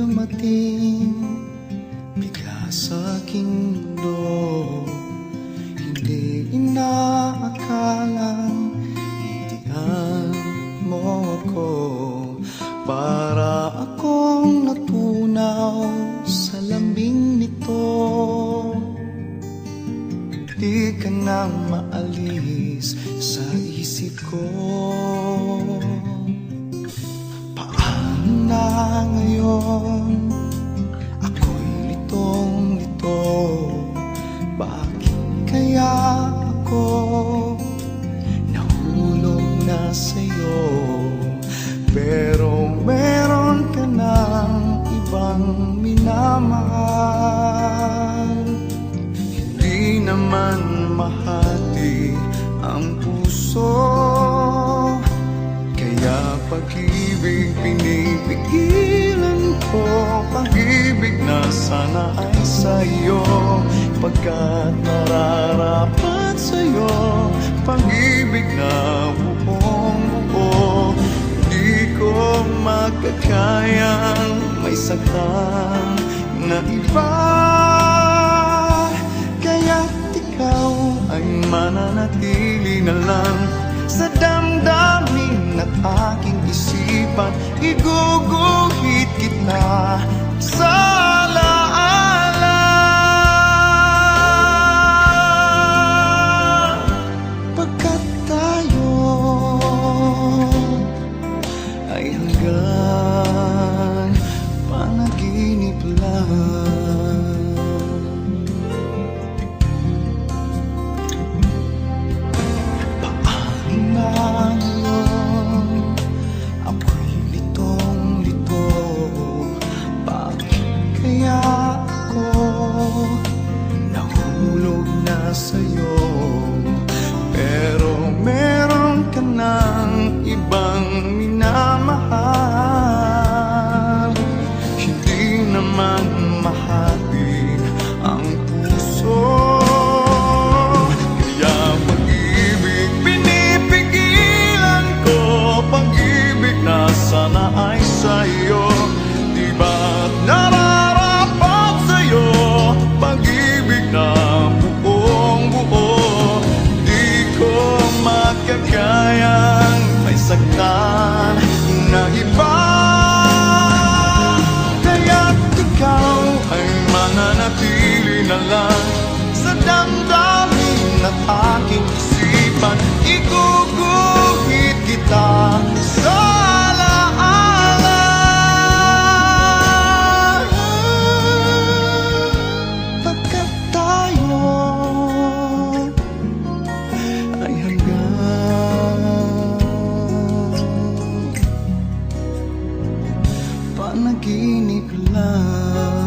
dumating Bigla sa aking mundo. Hindi inaakalang Hitian mo ako Para akong natunaw sa lambing nito. Di ka nang maalis sa isip ko. Paano na ngayon ng ibang minamahal. Hindi naman mahati ang puso. Kaya pag-ibig pinipigilan ko Pag-ibig na sana ay sa'yo. Pagkat nararapat sa'yo Pag-ibig na makakayang may saktan na iba. Kaya't ikaw ay mananatili na lang Sa damdamin at aking isipan. Iguguhit kita panaginip lang. Paano na ngayon ako'y litong-lito Bakit kaya ako nahulog na sa'yo panaginip lang